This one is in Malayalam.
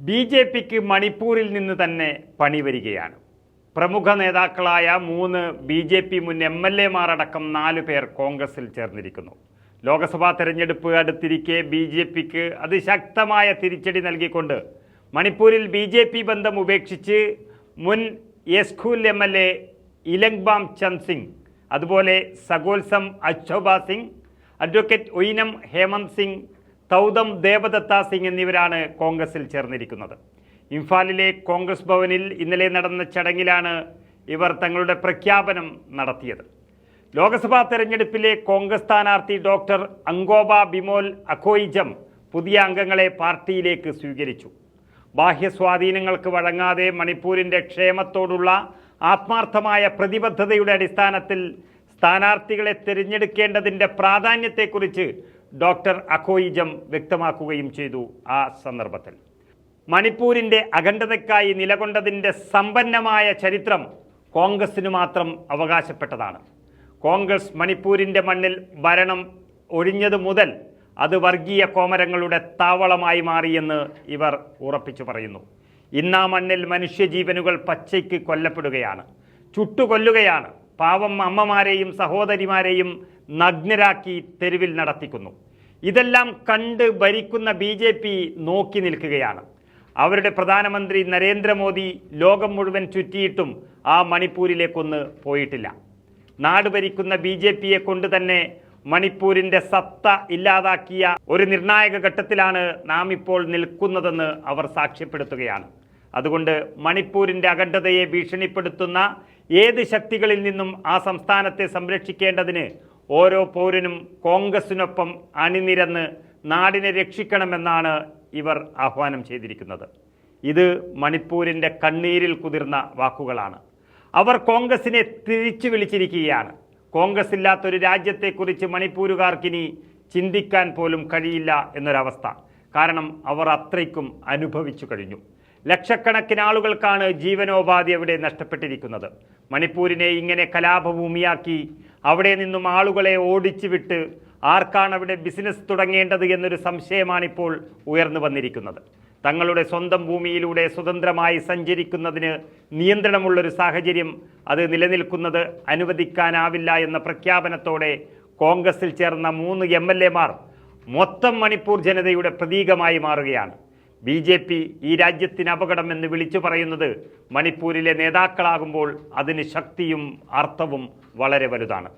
ബി ജെ പിക്ക് മണിപ്പൂരിൽ നിന്ന് തന്നെ പണി വരികയാണ്. പ്രമുഖ നേതാക്കളായ മൂന്ന് ബി ജെ പി മുൻ എം എൽ എമാരടക്കം നാല് പേർ കോൺഗ്രസിൽ ചേർന്നിരിക്കുന്നു. ലോക്സഭാ തെരഞ്ഞെടുപ്പ് അടുത്തിരിക്കെ ബി ജെ പിക്ക് അതിശക്തമായ തിരിച്ചടി നൽകിക്കൊണ്ട് മണിപ്പൂരിൽ ബി ജെ പി ബന്ധം ഉപേക്ഷിച്ച് മുൻ യെസ്കൂൽ M L A Elangbam Chand Singh അതുപോലെ സഗോത്സം അച്ഛോബ സിംഗ് അഡ്വക്കേറ്റ് ഒയിനം ഹേമന്ത് സിംഗ് തൗതം ദേവദത്ത സിംഗ് എന്നിവരാണ് കോൺഗ്രസിൽ ചേർന്നിരിക്കുന്നത്. ഇംഫാലിലെ കോൺഗ്രസ് ഭവനിൽ ഇന്നലെ നടന്ന ചടങ്ങിലാണ് ഇവർ തങ്ങളുടെ പ്രഖ്യാപനം നടത്തിയത്. ലോക്സഭാ തെരഞ്ഞെടുപ്പിലെ കോൺഗ്രസ് സ്ഥാനാർത്ഥി ഡോക്ടർ അങ്കോബ ബിമോൽ അഖോയിജം പുതിയ അംഗങ്ങളെ പാർട്ടിയിലേക്ക് സ്വീകരിച്ചു. ബാഹ്യ സ്വാധീനങ്ങൾക്ക് വഴങ്ങാതെ മണിപ്പൂരിന്റെ ക്ഷേമത്തോടുള്ള ആത്മാർത്ഥമായ പ്രതിബദ്ധതയുടെ അടിസ്ഥാനത്തിൽ സ്ഥാനാർത്ഥികളെ തിരഞ്ഞെടുക്കേണ്ടതിന്റെ പ്രാധാന്യത്തെക്കുറിച്ച് ഡോക്ടർ അഖോയിജം വ്യക്തമാക്കുകയും ചെയ്തു ആ സന്ദർഭത്തിൽ. മണിപ്പൂരിന്റെ അഖണ്ഡതയ്ക്കായി നിലകൊണ്ടതിന്റെ സമ്പന്നമായ ചരിത്രം കോൺഗ്രസിന് മാത്രം അവകാശപ്പെട്ടതാണ്. കോൺഗ്രസ് മണിപ്പൂരിന്റെ മണ്ണിൽ ഭരണം ഒഴിഞ്ഞതു മുതൽ അത് വർഗീയ കോമരങ്ങളുടെ താവളമായി മാറിയെന്ന് ഇവർ ഉറപ്പിച്ചു പറയുന്നു. ഇന്നാ മണ്ണിൽ മനുഷ്യജീവനുകൾ പച്ചയ്ക്ക് കൊല്ലപ്പെടുകയാണ് ചുട്ടുകൊല്ലുകയാണ്. പാവം അമ്മമാരെയും സഹോദരിമാരെയും നഗ്നരാക്കി തെരുവിൽ നടത്തിക്കുന്നു. ഇതെല്ലാം കണ്ട് ഭരിക്കുന്ന ബി ജെ പി നോക്കി നിൽക്കുകയാണ്. അവരുടെ പ്രധാനമന്ത്രി നരേന്ദ്രമോദി ലോകം മുഴുവൻ ചുറ്റിയിട്ടും ആ മണിപ്പൂരിലേക്കൊന്ന് പോയിട്ടില്ല. നാട് ഭരിക്കുന്ന ബി ജെ പിയെ കൊണ്ട് തന്നെ മണിപ്പൂരിന്റെ സത്ത ഇല്ലാതാക്കിയ ഒരു നിർണായക ഘട്ടത്തിലാണ് നാം ഇപ്പോൾ നിൽക്കുന്നതെന്ന് അവർ സാക്ഷ്യപ്പെടുത്തുകയാണ്. അതുകൊണ്ട് മണിപ്പൂരിന്റെ അഖണ്ഡതയെ ഭീഷണിപ്പെടുത്തുന്ന ഏത് ശക്തികളിൽ നിന്നും ആ സംസ്ഥാനത്തെ സംരക്ഷിക്കേണ്ടതിന് ഓരോ പൗരനും കോൺഗ്രസിനൊപ്പം അണിനിരന്ന് നാടിനെ രക്ഷിക്കണമെന്നാണ് ഇവർ ആഹ്വാനം ചെയ്തിരിക്കുന്നത്. ഇത് മണിപ്പൂരിന്റെ കണ്ണീരിൽ കുതിർന്ന വാക്കുകളാണ്. അവർ കോൺഗ്രസിനെ തിരിച്ചു വിളിച്ചിരിക്കുകയാണ്. കോൺഗ്രസ് ഇല്ലാത്തൊരു രാജ്യത്തെക്കുറിച്ച് മണിപ്പൂരുകാർക്കിനി ചിന്തിക്കാൻ പോലും കഴിയില്ല എന്നൊരവസ്ഥ. കാരണം അവർ അത്രയ്ക്കും അനുഭവിച്ചു കഴിഞ്ഞു. ലക്ഷക്കണക്കിന് ആളുകൾക്കാണ് ജീവനോപാധി അവിടെ നഷ്ടപ്പെട്ടിരിക്കുന്നത്. മണിപ്പൂരിനെ ഇങ്ങനെ കലാപഭൂമിയാക്കി അവിടെ നിന്നും ആളുകളെ ഓടിച്ചു വിട്ട് ആർക്കാണ് അവിടെ ബിസിനസ് തുടങ്ങേണ്ടത് എന്നൊരു സംശയമാണിപ്പോൾ ഉയർന്നു വന്നിരിക്കുന്നത്. തങ്ങളുടെ സ്വന്തം ഭൂമിയിലൂടെ സ്വതന്ത്രമായി സഞ്ചരിക്കുന്നതിന് നിയന്ത്രണമുള്ളൊരു സാഹചര്യം അത് നിലനിൽക്കുന്നത് അനുവദിക്കാനാവില്ല എന്ന പ്രഖ്യാപനത്തോടെ കോൺഗ്രസിൽ ചേർന്ന മൂന്ന് എം എൽ എമാർ മൊത്തം മണിപ്പൂർ ജനതയുടെ പ്രതീകമായി മാറുകയാണ്. ബി ജെ പി ഈ രാജ്യത്തിന് അപകടം എന്ന് വിളിച്ചു പറയുന്നത് മണിപ്പൂരിലെ നേതാക്കളാകുമ്പോൾ അതിന് ശക്തിയും അർത്ഥവും വളരെ വലുതാണ്.